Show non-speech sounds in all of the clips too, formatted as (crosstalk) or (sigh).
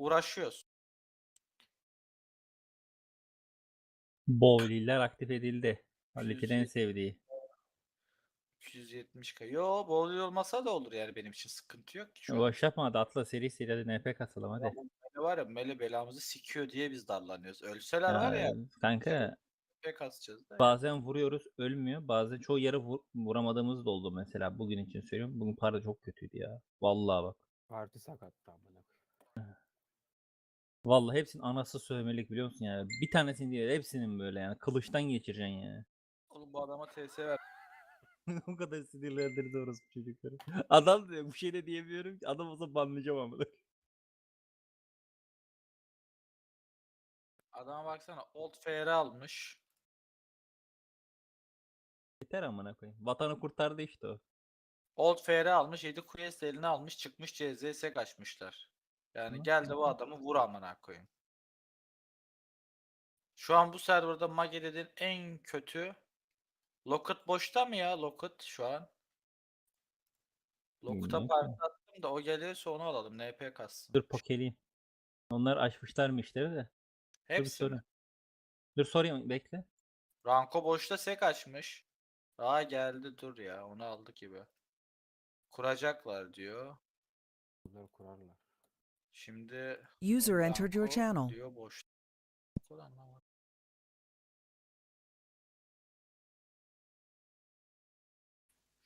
uğraşıyoruz. Bowliler aktif edildi. Halit'in en 270. sevdiği. 270 k. Yo bowling olmasa da olur yani benim için sıkıntı yok ki şu an. Boş yapma hadi atla seri seri hadi NP kasalım hadi. Mele var ya Mele belamızı sikiyor diye biz darlanıyoruz. Ölseler var ya kanka pek asacağız da. bazen vuruyoruz ölmüyor. Bazen çoğu yere vur- vuramadığımız da oldu mesela. Bugün için söylüyorum. Bugün para çok kötüydü ya. Vallahi bak. Parti sakattı amına. Vallahi hepsinin anası sövmelik biliyor musun yani. Bir tanesini değil hepsinin böyle yani. Kılıçtan geçireceksin yani. Oğlum bu adama TS ver. (laughs) o kadar sinirlendirdi orası çocukları. (laughs) Adam diyor bir şey de diyemiyorum ki. Adam olsa banlayacağım ama. Adama baksana Old FR almış. Yeter amına koyayım. Vatanı kurtardı işte o. Old FR almış. 7 quest eline almış. Çıkmış CZS kaçmışlar. Yani Hı, gel de bu adamı vur amına koyayım. Şu an bu serverda Mageddon en kötü Locket boşta mı ya Locket şu an? Locket'a parti attım da o gelirse onu alalım. NP kassın. Dur pokeleyim. Onlar açmışlar mı işleri de. Dur bir Hepsi mi? sorayım. Dur sorayım bekle. Ranko boşta sek açmış. Aa geldi dur ya onu aldık gibi. Kuracaklar diyor. Bunları kurarlar. Şimdi User entered your channel. diyor boş.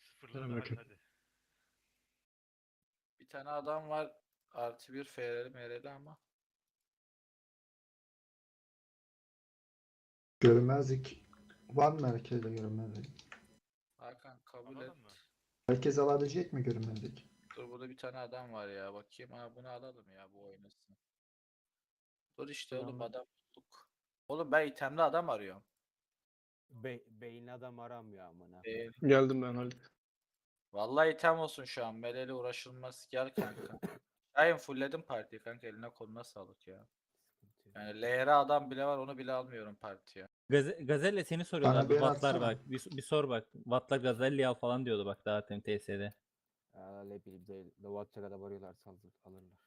Sıfırladı hadi. hadi. Bir tane adam var artı bir FR'li MR'li ama. Görünmezlik var mı herkeste görünmezlik? Hakan kabul et. Alalım mı? Herkes alabilecek mi görünmezlik? Dur burada bir tane adam var ya bakayım ha bunu alalım ya bu oynasın. Dur işte oğlum Tamam. adam bulduk. Oğlum ben itemli adam arıyorum. Be beyinli adam aramıyor amına. Ee. Geldim ben Halit. vallahi item olsun şu an. Meleli uğraşılmaz. Gel kanka. (laughs) Şahin fullledim partiyi kanka eline koluna sağlık ya. Yani LR adam bile var onu bile almıyorum partiye. Gaze Gazelle seni soruyorlar. bir Vatlar atsana. bak. Bir, bir sor bak. Vatlar Gazelle'yi al falan diyordu bak daha tem TS'de. Bileyim değil. Lavatça kadar varıyorlarsa alır, alırlar.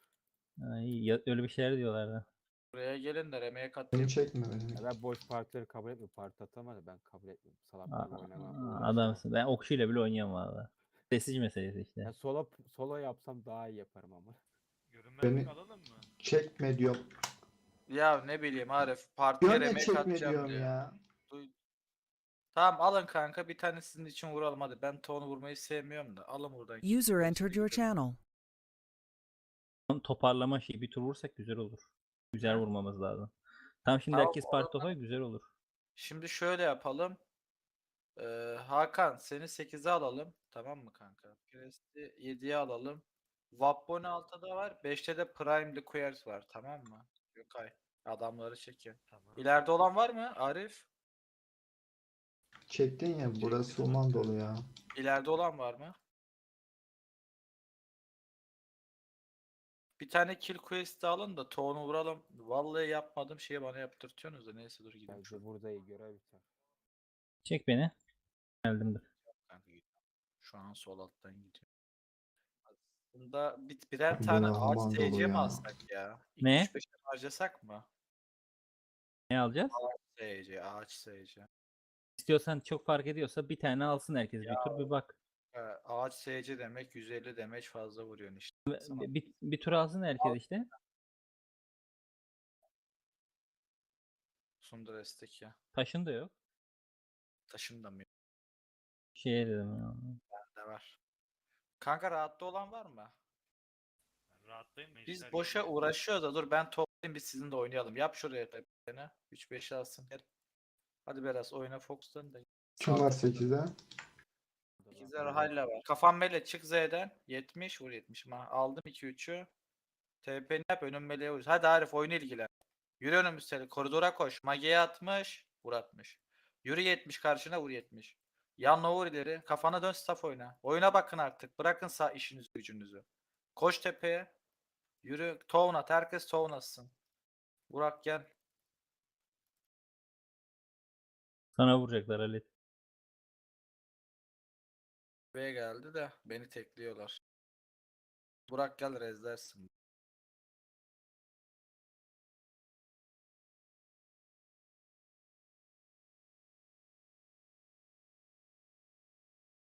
Ay, ya- öyle bir şeyler diyorlardı. Buraya gelin de remeye Beni katayım. çekme beni. Ya ben boş partileri kabul etmiyorum. Parti atamadı ben kabul etmiyorum. Salak Aa, oynamam. Adamsın. Ben okşuyla bile oynayamam valla. Prestij meselesi işte. Ya solo, solo yapsam daha iyi yaparım ama. Görünmezlik Beni- alalım mı? Çekme diyorum. Ya ne bileyim Arif partiye Diyorum ya remeye çekme katacağım diyorum diyor. ya. Tamam alın kanka bir tane sizin için vuralım hadi. Ben ton vurmayı sevmiyorum da. Alın buradan. User entered your channel. Toparlama şeyi bir tur vursak güzel olur. Güzel vurmamız lazım. Tam şimdi Tamam, herkes bu parti topa güzel olur. Şimdi şöyle yapalım. Ee, Hakan seni 8'e alalım. Tamam mı kanka? Presti 7'ye alalım. Vabbone 6'da var. 5'te de Prime Liqueurs var. Tamam mı? Gökay. Adamları çekin. Tamam. İleride olan var mı Arif? Çektin ya burası uman dolu ya. İleride olan var mı? Bir tane kill quest de alın da Toğunu vuralım. Vallahi yapmadığım şeyi bana yaptırtıyorsunuz da neyse dur gidelim. Bence burada iyi görev biter. Çek beni. Geldim gidiyorum. Şu an sol alttan gidiyor. Aslında bir, birer tane ne ağaç aman dolu SC mi ya. alsak ya? Ne? 75 harcasak mı? Ne alacağız? SC, ağaç SC. İstiyorsan çok fark ediyorsa bir tane alsın herkes. Bir tur bir bak. Ee, ağaç SC demek 150 damage fazla vuruyorsun işte. Sana Bir, bir, bir tur alsın herkes işte. Sundur estek ya. Taşın da yok. Taşım da mı yok? Şey dedim. ya. Bende var. Kanka rahatta olan var mı? Ben rahattayım. Biz boşa uğraşıyoruz da dur ben toplayayım biz sizinle oynayalım. Yap şuraya tepene. 3-5 alsın. Gel. Hadi biraz oyna Fox'tan da. Kim var 8'de? 8'er hala var. Kafam mele çık Z'den. 70 vur 70. Ma aldım 2-3'ü. TP'ni yap önüm meleğe vur. Hadi Arif oyunu ilgilen. Yürü önümüzde. Koridora koş. Mage'ye atmış. Vur 60. Yürü 70 karşına vur 70. Yanına vur ileri. Kafana dön staff oyna. Oyuna bakın artık. Bırakın sağ işinizi gücünüzü. Koş tepeye. Yürü. Town at. Herkes town atsın. Burak gel. Sana vuracaklar Halit. Buraya geldi de beni tekliyorlar. Burak gel rezlersin.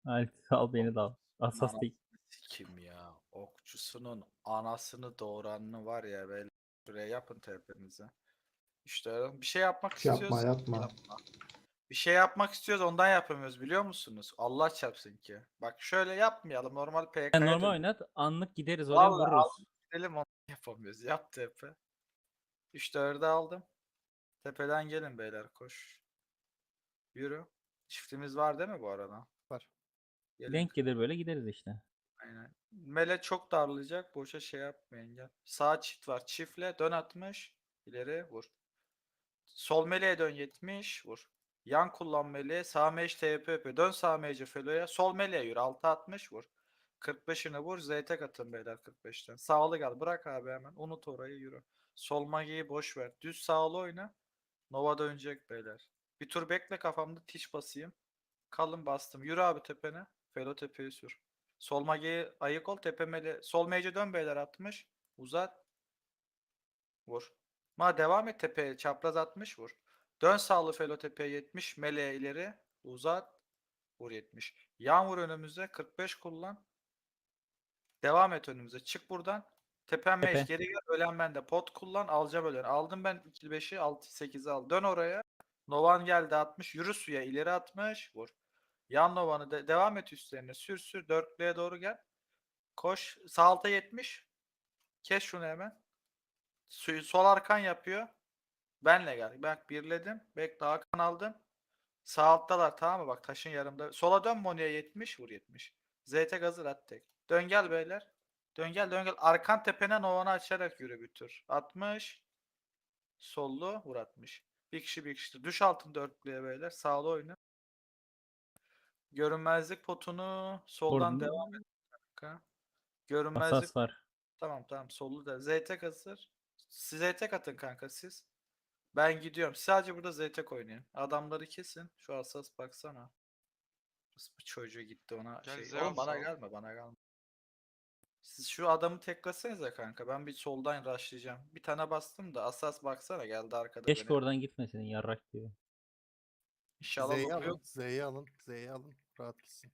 Halit al beni de al. Asas. Kim ya? Okçusunun anasını doğuranını var ya böyle şuraya yapın tepenize. İşte bir şey yapmak Yapma, istiyorsan yapma. yapma. Bir şey yapmak istiyoruz ondan yapamıyoruz biliyor musunuz? Allah çarpsın ki. Bak şöyle yapmayalım normal PK'ya Sen normal oynat. Anlık gideriz oraya Vallahi vururuz. gidelim onu (laughs) yapamıyoruz. Yap tepe. 3 4'ü aldım. Tepeden gelin beyler koş. Yürü. Çiftimiz var değil mi bu arada? Var. Gelin. Denk gelir böyle gideriz işte. Aynen. Mele çok darlayacak. Boşa şey yapmayın gel. Sağ çift var. Çiftle dön 60. ileri vur. Sol meleğe dön 70 vur. Yan kullan meleğe. Sağ meş TP yapıyor. Dön sağ mece feloya. Sol meleğe yürü. 6 60 vur. 45'ine vur. ZT atın beyler 45'ten. Sağlı gel. Bırak abi hemen. Unut orayı yürü. Sol magiyi boş ver. Düz sağlı oyna. Nova dönecek beyler. Bir tur bekle kafamda tiş basayım. Kalın bastım. Yürü abi tepene. Felo tepeye sür. Sol mageyi ayık ol. Tepemeli. Sol mece dön beyler 60. Uzat. Vur. Ma devam et tepeye. Çapraz 60 vur. Dön sağlı felo tepeye 70. Meleğe ileri. Uzat. Vur 70. Yan vur önümüze. 45 kullan. Devam et önümüze. Çık buradan. Tepem Tepe. meş. Geri gel. Ölen bende. Pot kullan. Alacağım ölen. Aldım ben 2 5'i. 6 8'i al. Dön oraya. Novan geldi 60. Yürü suya. ileri 60. Vur. Yan Nova'nı de- devam et üstlerine. Sür sür. Dörtlüğe doğru gel. Koş. Sağ alta 70. Kes şunu hemen. Sol arkan yapıyor. Benle gel. Bak birledim. Bekle Hakan aldım. Sağ alttalar tamam mı? Bak taşın yarımda. Sola dön Moni'ye 70. Vur 70. ZT gazır at tek. Dön gel beyler. Dön gel dön gel. Arkan tepene Nova'nı açarak yürü bir tur. 60. Sollu vur 60. Bir kişi bir kişi. Düş altın dörtlüye beyler. Sağlı oyna. Görünmezlik potunu soldan Oradan- devam et. Görünmezlik Asas var. Tamam tamam sollu da. ZT hazır. Siz ZT atın kanka siz. Ben gidiyorum. Sadece burada ZT oynayın. Adamları kesin. Şu asas baksana. Bu çocuğu gitti ona. Gel şey. Zeus Oğlum bana al. gelme bana gelme. Siz şu adamı teklesenize kanka. Ben bir soldan rushlayacağım. Bir tane bastım da asas baksana geldi arkada Keşke beni. oradan gitmesin yarrak gibi. İnşallah Z'yi lupu alın, yok. Z'yi alın, Z'yi alın. Rahat gitsin.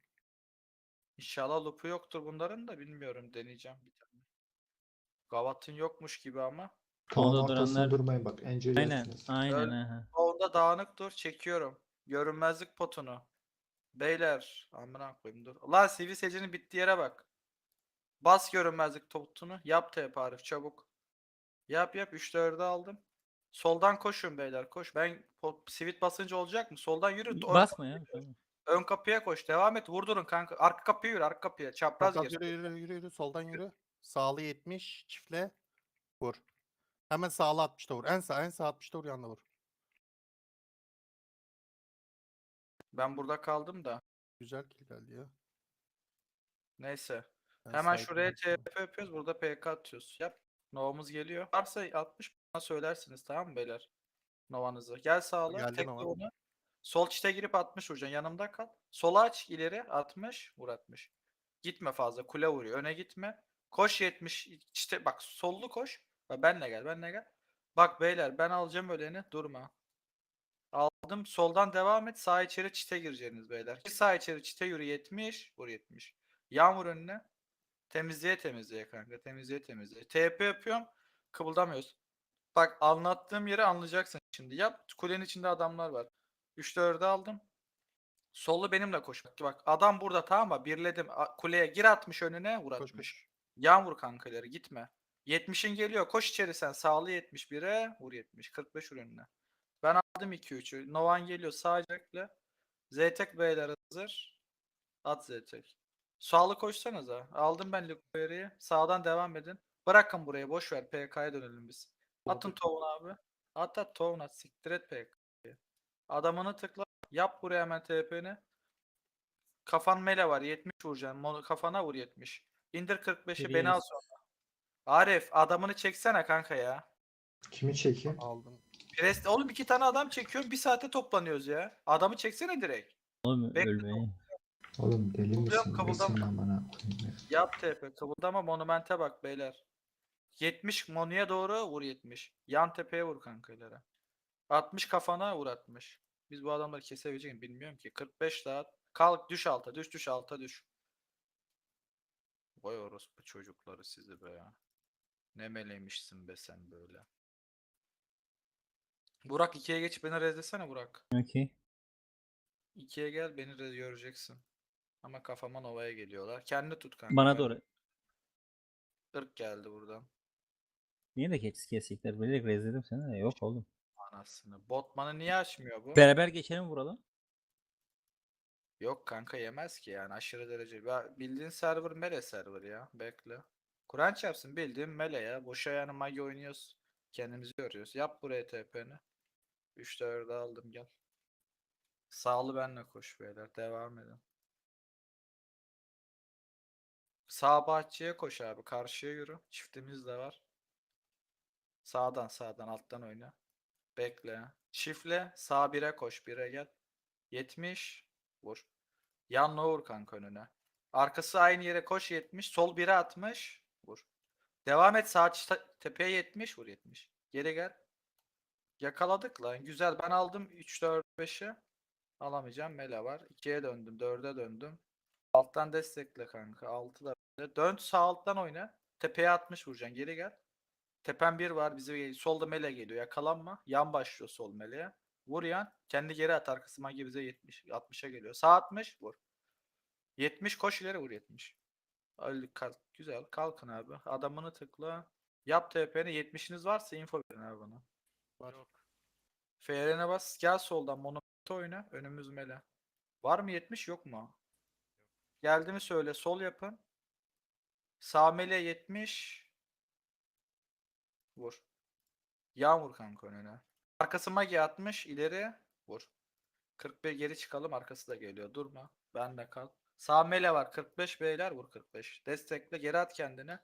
İnşallah lupu yoktur bunların da bilmiyorum deneyeceğim bir tane. Gavat'ın yokmuş gibi ama. Tavan Orada duranlar- durmayın bak. Aynen. Enceliyorsunuz. Aynen. Öyle. aha. Onda dağınık dur çekiyorum. Görünmezlik potunu. Beyler amına koyayım dur. Lan CV secinin bittiği yere bak. Bas görünmezlik potunu. Yap TP Arif çabuk. Yap yap 3 4'ü aldım. Soldan koşun beyler koş. Ben po- sivit basınca olacak mı? Soldan yürü. Ön, Basma ya. ön kapıya koş. Devam et. Vurdurun kanka. Arka kapıya yürü. Arka kapıya. Çapraz bak, gir. yürü, yürü, yürü, yürü, soldan yürü. Sağlı 70, çiftle. Vur. Hemen sağlı 60'ta vur. En sağ, en sağ 60'ta vur, yanına vur. Ben burada kaldım da. Güzel kill geldi ya. Neyse. Ben Hemen şuraya. TP yapıyoruz. Burada PK atıyoruz. Yap. Nova'mız geliyor. Varsa 60 bana söylersiniz tamam mı beyler? Nova'nızı. Gel sağla. Geldi Tekle Nova. onu. Sol çite girip 60 vuracaksın. Yanımda kal. Sola aç ileri 60 vur 60. Gitme fazla. Kule vuruyor. Öne gitme. Koş 70 çite bak sollu koş. Benle gel. Benle gel. Bak beyler ben alacağım öleni. Durma. Aldım. Soldan devam et. Sağ içeri çite gireceksiniz beyler. Sağ içeri çite yürü 70. Vur 70. Yan vur önüne. Temizliğe temizliğe kanka. Temizliğe temizliğe. TP yapıyorum. Kıvıldamıyoruz. Bak anlattığım yeri anlayacaksın şimdi. Yap. Kulenin içinde adamlar var. 3 4'ü aldım. Sollu benimle koş. Bak, adam burada tamam mı? Birledim. Kuleye gir atmış önüne vur atmış. vur kankaları gitme. 70'in geliyor. Koş içeri sen. Sağlı 71'e vur 70. 45 vur önüne. Ben aldım 2-3'ü. Novan geliyor sağcakla. Ztek beyler hazır. At Ztek. Sağlı koşsanıza. Aldım ben Lukuyer'i. Sağdan devam edin. Bırakın burayı boş ver. PK'ya dönelim biz. Atın Tovun abi. At at Tovun at. Siktir et PK'yı. Adamını tıkla. Yap buraya hemen TP'ni. Kafan mele var. 70 vuracaksın. Kafana vur 70. İndir 45'i beni al sonra. Arif adamını çeksene kanka ya. Kimi çekeyim? Aldım. Pres oğlum iki tane adam çekiyorum. Bir saate toplanıyoruz ya. Adamı çeksene direkt. Oğlum Bekle. ölmeyin. Oğlum deli misin? Nesin koyayım ya? Yap TP. Kıvıldama monumente bak beyler. 70 Monu'ya doğru vur 70. Yan tepeye vur kankalara. 60 kafana vur 60. Biz bu adamları kesebilecek mi bilmiyorum ki. 45 saat. Kalk düş alta düş düş alta düş. Vay orospu çocukları sizi be ya. Ne melemişsin be sen böyle. Burak 2'ye geç beni rezlesene Burak. Okey. 2'ye gel beni rez göreceksin. Ama kafama Nova'ya geliyorlar. Kendini tut kanka. Bana doğru. Irk geldi buradan. Niye de kes kesikler? Bilerek rezledim seni de. Yok oğlum. Anasını. Botman'ı niye açmıyor bu? Beraber geçelim vuralım. Yok kanka yemez ki yani aşırı derece. Ya bildiğin server mele server ya. Bekle. Kur'an çarpsın bildiğin mele ya. Boşa yani magi oynuyoruz. Kendimizi görüyoruz. Yap buraya TP'ni. 3 4'ü aldım gel. Sağlı benle koş beyler. Devam edin. Sağ bahçeye koş abi. Karşıya yürü. Çiftimiz de var. Sağdan sağdan alttan oyna. Bekle. Çiftle sağ 1'e koş. 1'e gel. 70. Vur. Yanına vur kanka önüne. Arkası aynı yere koş 70. Sol 1'e 60. Devam et sağ tepeye 70. Vur 70. Geri gel. Yakaladık lan. Güzel. Ben aldım 3 4 5'i. Alamayacağım. Mele var. 2'ye döndüm. 4'e döndüm. Alttan destekle kanka. 6 da böyle. Dön sağ alttan oyna. Tepeye 60 vuracaksın. Geri gel. Tepen 1 var. Bize solda mele geliyor. Yakalanma. Yan başlıyor sol meleğe. Vur yan. Kendi geri at arkası magi bize 70. 60'a geliyor. Sağ 60 vur. 70 koş ileri vur 70. Öyle kalk. Güzel. Kalkın abi. Adamını tıkla. Yap TP'ni. 70'iniz varsa info verin abi bana. Var. Yok. FR'ne bas. Gel soldan monopoly oyna. Önümüz mele. Var mı 70 yok mu? Geldi mi söyle. Sol yapın. Sağ mele 70. Vur. Yan vur kanka önüne. Arkası magi 60. ileri vur. 41 geri çıkalım. Arkası da geliyor. Durma. Ben de kal. Sağ mele var. 45 beyler vur 45. Destekle. Geri at kendine.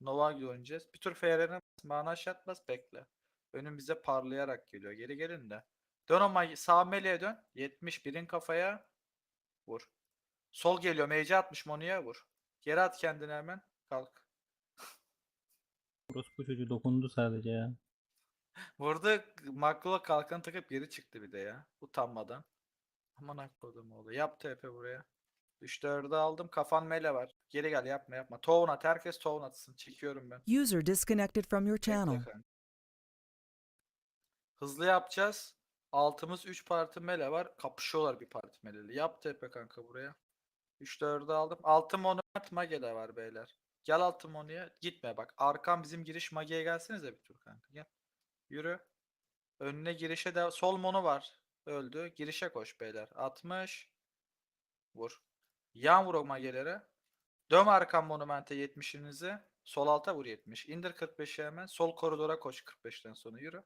Nova oynayacağız. Bir FR'ne bas. Mana şart bas. Bekle. Önüm bize parlayarak geliyor. Geri gelin de. Dön magi. Sağ meleğe dön. 71'in kafaya. Vur. Sol geliyor. Mage 60 Monu'ya vur. Geri at kendine hemen. Kalk. Orospu çocuğu dokundu sadece ya. (laughs) Burada makro kalkan takıp geri çıktı bir de ya. Utanmadan. Aman akkodum oldu. Yap TP buraya. 3 4'ü aldım. Kafan mele var. Geri gel yapma yapma. Town at. Herkes town atsın. Çekiyorum ben. User disconnected from your Bekle channel. kanka. Hızlı yapacağız. Altımız 3 parti mele var. Kapışıyorlar bir parti meleli. Yap TP kanka buraya. 3 4'ü aldım. Altı monument mage de var beyler. Gel altı monuya. Gitme bak. Arkam bizim giriş mageye gelsenize bir tur kanka. Gel. Yürü. Önüne girişe de sol mono var. Öldü. Girişe koş beyler. 60. Vur. Yan vur o magelere. Dön arkam monumente 70'inizi. Sol alta vur 70. İndir 45'i hemen. Sol koridora koş 45'ten sonra yürü.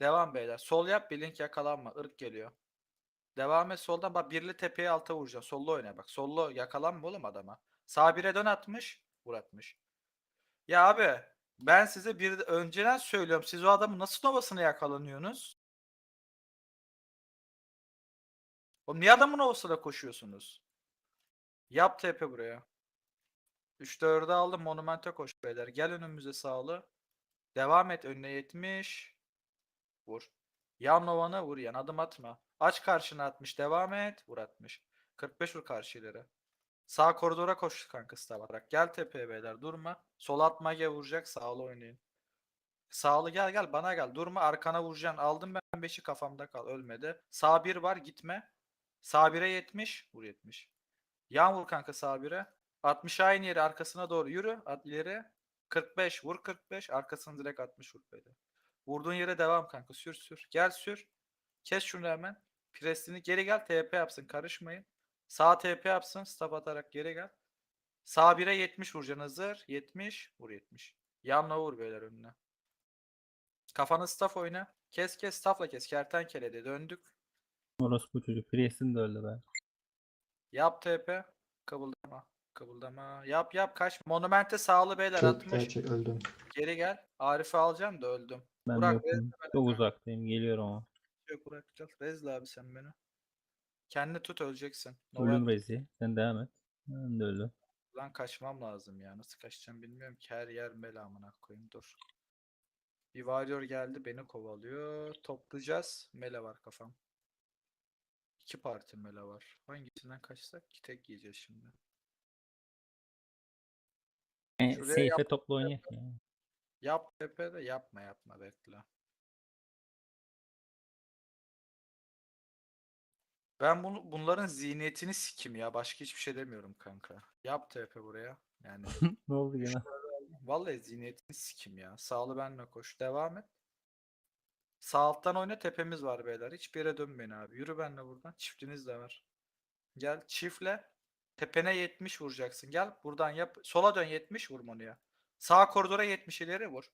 Devam beyler. Sol yap bir link yakalanma. Irk geliyor. Devam et soldan bak birli tepeye alta vuracaksın. Sollu oyna bak. Sollu yakalanma oğlum adama. Sağ bire dön atmış. Vur atmış. Ya abi ben size bir önceden söylüyorum. Siz o adamın nasıl novasına yakalanıyorsunuz? Oğlum niye adamın novasına koşuyorsunuz? Yap TP buraya. 3 4'ü aldım. Monumente koş beyler. Gel önümüze sağlı. Devam et önüne 70. Vur. Yan novanı vur yan adım atma. Aç karşına 60 devam et. Vur 60. 45 vur karşı ileri. Sağ koridora koş kanka stavarak. Gel tepeye beyler durma. Sol atma gel vuracak sağlı oynayın. Sağlı gel gel bana gel. Durma arkana vuracaksın. Aldım ben 5'i kafamda kal ölmedi. Sağ 1 var gitme. Sağ 1'e 70. Vur 70. Yan vur kanka sağ 1'e. 60 aynı yere arkasına doğru yürü. At ileri. 45 vur 45. Arkasını direkt 60 vur böyle. Vurduğun yere devam kanka. Sür sür. Gel sür. Kes şunu hemen. Presini geri gel. TP yapsın. Karışmayın. Sağ TP yapsın. Stop atarak geri gel. Sağ 1'e 70 vuracaksın hazır. 70. Vur 70. Yanla vur beyler önüne. Kafanı staff oyna. Kes kes staffla kes. Kertenkele de döndük. Orospu çocuk. Priest'in de öldü be. Yap TP. Kıvıldama. Kıvıldama. Yap yap kaç. Monumente sağlı beyler Çok 60. gerçek öldüm. Geri gel. Arif'i alacağım da öldüm. Ben Burak, yokum. rezle beni Çok uzaktayım. Geliyorum ama. Yok bırakacağız. Rezle abi sen beni. Kendini tut öleceksin. November- Rezi. Sen devam et. Ben de öldüm. Lan kaçmam lazım ya. Nasıl kaçacağım bilmiyorum ki. Her yer mela amına koyayım. Dur. Bir warrior geldi beni kovalıyor. Toplayacağız. Mele var kafam. İki parti mele var. Hangisinden kaçsak ki tek yiyeceğiz şimdi. E, Şuraya seyfe toplu oynayak ya. Yap tepe de yapma yapma bekle. Ben bunu bunların zihniyetini sikim ya. Başka hiçbir şey demiyorum kanka. Yap TP buraya. Yani (laughs) ne oldu gene? vallahi zihniyetini sikim ya. Sağlı benle koş. Devam et. Sağ alttan oyna tepemiz var beyler. Hiçbir yere dönmeyin abi. Yürü benle buradan. Çiftiniz de var. Gel çiftle. Tepene 70 vuracaksın. Gel buradan yap. Sola dön 70 vur Monu'ya. Sağ koridora 70 ileri vur.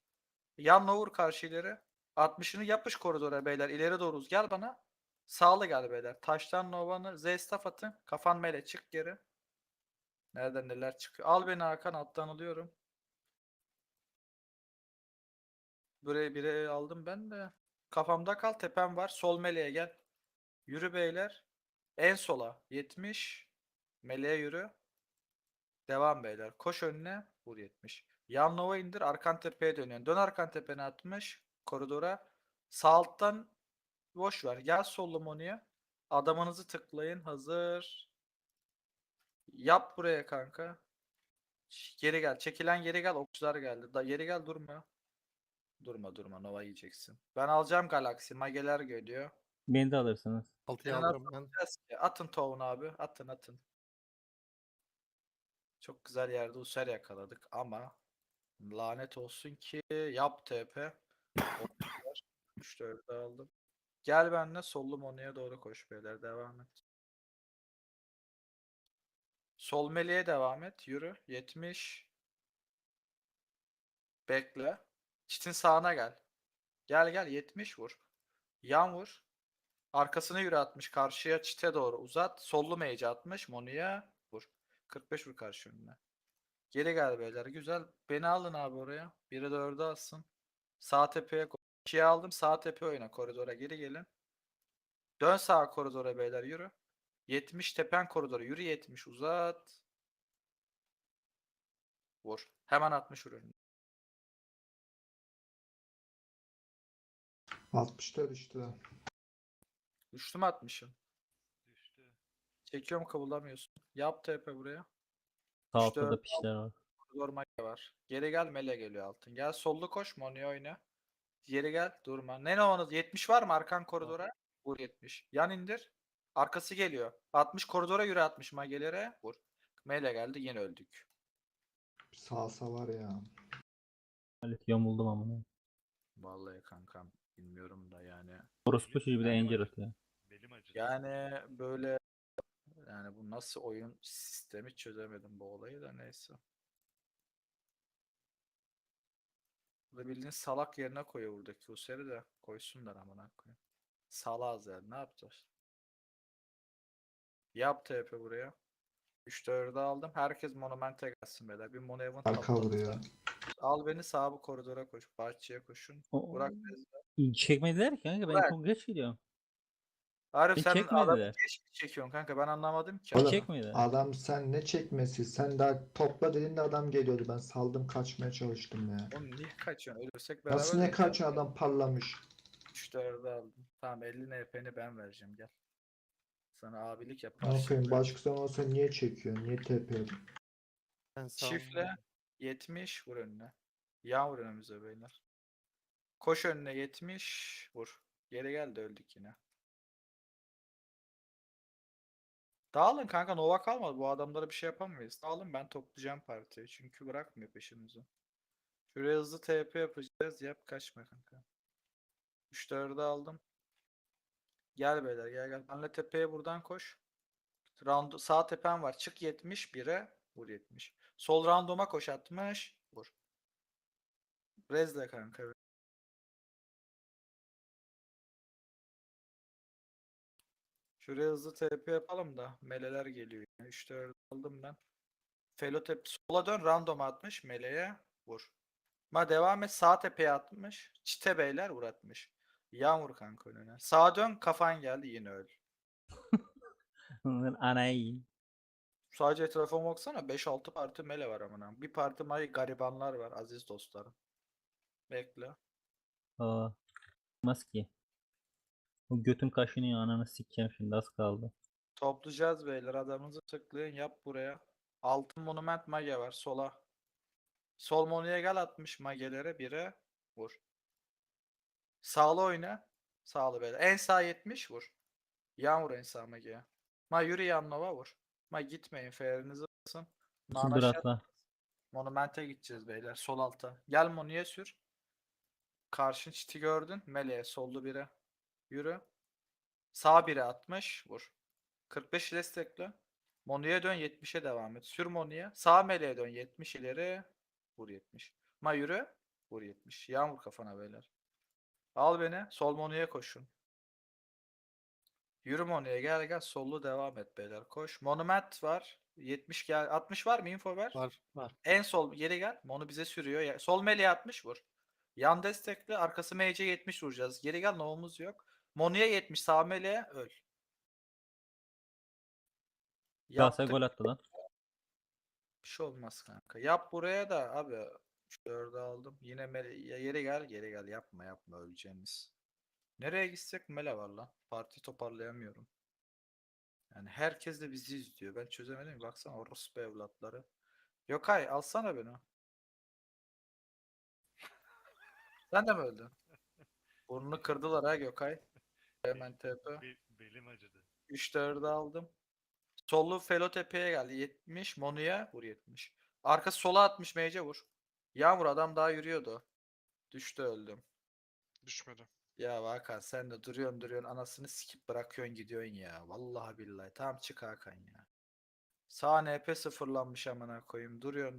Yanla vur karşı ileri. 60'ını yapış koridora beyler. İleri doğru uz. Gel bana. Sağlı gel beyler. Taştan Nova'nı Z staff atın. Kafan mele çık geri. Nereden neler çıkıyor. Al beni Hakan alttan alıyorum. Buraya bire aldım ben de. Kafamda kal tepem var. Sol meleğe gel. Yürü beyler. En sola 70. Meleğe yürü. Devam beyler. Koş önüne. Vur 70. Yan nova indir. Arkan tepeye dönüyorsun. Dön arkan tepene 60. Koridora. Sağ alttan boş ver. Gel sollu Monu'ya. Adamınızı tıklayın. Hazır. Yap buraya kanka. Geri gel. Çekilen geri gel. Okçular geldi. Da geri gel durma. Durma durma. Nova yiyeceksin. Ben alacağım Galaxy. Mageler geliyor. Beni de alırsınız. Altıya Sen alırım ben. Atın tohum abi. Atın atın. Çok güzel yerde user yakaladık ama lanet olsun ki yap TP. 3 4 aldım. Gel benimle sollu Monu'ya doğru koş beyler devam et. Sol meleğe devam et. Yürü. 70. Bekle. Çitin sağına gel. Gel gel 70 vur. Yan vur. Arkasına yürü atmış. Karşıya çite doğru uzat. Sollu mage atmış. Monu'ya vur. 45 vur karşı önüne. Geri gel beyler. Güzel. Beni alın abi oraya. Biri dördü alsın. Sağ tepeye koy. 2'ye aldım. Sağ tepe oyna. Koridora geri gelin. Dön sağ koridora beyler. Yürü. 70 tepen koridora. Yürü 70. Uzat. Vur. Hemen 60 vur önüne. 60'ta düştü. Düştü mü 60'ın? Düştü. Çekiyorum kabulamıyorsun. Yap TP buraya. Sağ altta da pişler var. Mage var. Geri gel mele geliyor altın. Gel sollu koş Monu'ya oyna. Geri gel durma. Ne ne onu 70 var mı arkan koridora? Vur 70. Yan indir. Arkası geliyor. 60 koridora yürü 60 magelere. Vur. Mele geldi yine öldük. Salsa var ya. Halit yamuldum amına. Vallahi kankam bilmiyorum da yani. Orospu çocuğu bir de acıdı. atıyor. Belim acıdı. Yani böyle yani bu nasıl oyun sistemi çözemedim bu olayı da neyse. Burada bildiğin salak yerine koyuyor buradaki Husser'i de koysunlar amına koyayım. Salaz yani ne yapacağız? Yap TP buraya. 3 4'ü aldım. Herkes monumente gelsin beyler. Bir mono event Arka atladı. vuruyor. Al beni sağ bu koridora koş. Bahçeye koşun. O- Burak Çekmediler ki kanka ben Bırak. çok geç gidiyorum. Arif Bir sen adamı çekmediler. geç mi çekiyorsun kanka ben anlamadım ki. Oğlum, çekmedi. Adam sen ne çekmesi? Sen daha topla dediğinde adam geliyordu. Ben saldım kaçmaya çalıştım ya. Oğlum niye kaçıyorsun? Ölürsek beraber Nasıl ne öleceğiz. kaçıyor adam parlamış. 3 4'ü aldım. Tamam 50 NP'ni ben vereceğim gel. Sana abilik Ne yapar. yapayım? Başkası olsa niye çekiyor? Niye tepiyor? Ben sağ Çiftle 70 vur önüne. Yan vur önümüze beyler. Koş önüne 70 vur. Geri geldi öldük yine. Dağılın kanka Nova kalmadı. Bu adamlara bir şey yapamayız. Dağılın ben toplayacağım partiyi. Çünkü bırakmıyor peşimizi. Şuraya hızlı TP yapacağız. Yap kaçma kanka. 3 4'ü aldım. Gel beyler gel gel. Benle tepeye buradan koş. Round, sağ tepen var. Çık 70 1'e vur 70. Sol randoma koş 60 vur. Rezle kanka. Şuraya hızlı TP yapalım da meleler geliyor. 3 4 aldım ben. Felo tep sola dön random 60 meleğe vur. Ma devam et sağ tepeye atmış. Çite beyler vur atmış. Yan vur kanka önüne. Sağa dön kafan geldi yine öl. (laughs) Anayı. Sadece etrafıma baksana 5-6 parti mele var amına. Bir parti may garibanlar var aziz dostlarım. Bekle. Aa. Olmaz ki. O götün kaşını ananı sikeceğim şimdi az kaldı. Toplayacağız beyler. Adamınızı tıklayın. Yap buraya. Altın monument mage var. Sola. Sol monuya gel atmış magelere. Bire. Vur. Sağlı oyna. Sağlı beyler. En sağ 70 vur. Yan vur en sağ mageye. Ma yürü yan nova vur. Ma gitmeyin. Sıldır şat- atla. Monument'e gideceğiz beyler. Sol alta. Gel Monu'ya sür. Karşın çiti gördün. Meleğe sollu bire. Yürü. Sağ bire 60. Vur. 45 destekle. Monu'ya dön 70'e devam et. Sür Monu'ya. Sağ meleğe dön 70 ileri. Vur 70. Ma yürü. Vur 70. Yağmur kafana beyler. Al beni. Sol Monu'ya koşun. Yürü Monu'ya gel gel. Sollu devam et beyler. Koş. Monument var. 70 gel. 60 var mı? Info ver. Var. Var. En sol geri gel. Monu bize sürüyor. Sol meleğe 60 vur. Yan destekli. Arkası MC 70 vuracağız. Geri gel. Novumuz yok. Monu'ya 70. Sağ meleğe öl. Galatasaray gol attı lan. Bir şey olmaz kanka. Yap buraya da abi. 4'ü aldım. Yine mele ya yere gel. Geri gel. Yapma yapma öleceğiniz. Nereye gitsek mele var lan. Parti toparlayamıyorum. Yani herkes de bizi izliyor. Ben çözemedim. Baksana orospu evlatları. Yokay alsana beni. Sen de mi öldün? (laughs) Burnunu kırdılar ha Gökay. Hemen TP. Be- belim acıdı. 3 4'ü aldım. Sollu Felo tepeye geldi. 70. Monu'ya vur 70. Arkası sola atmış Mage'e vur. Yağmur adam daha yürüyordu. Düştü öldüm. Düşmedi. Ya Hakan sen de duruyorsun duruyorsun anasını sikip bırakıyorsun gidiyorsun ya. Vallahi billahi. Tamam çık Hakan ya. Sağ NP sıfırlanmış amına koyayım. Duruyorsun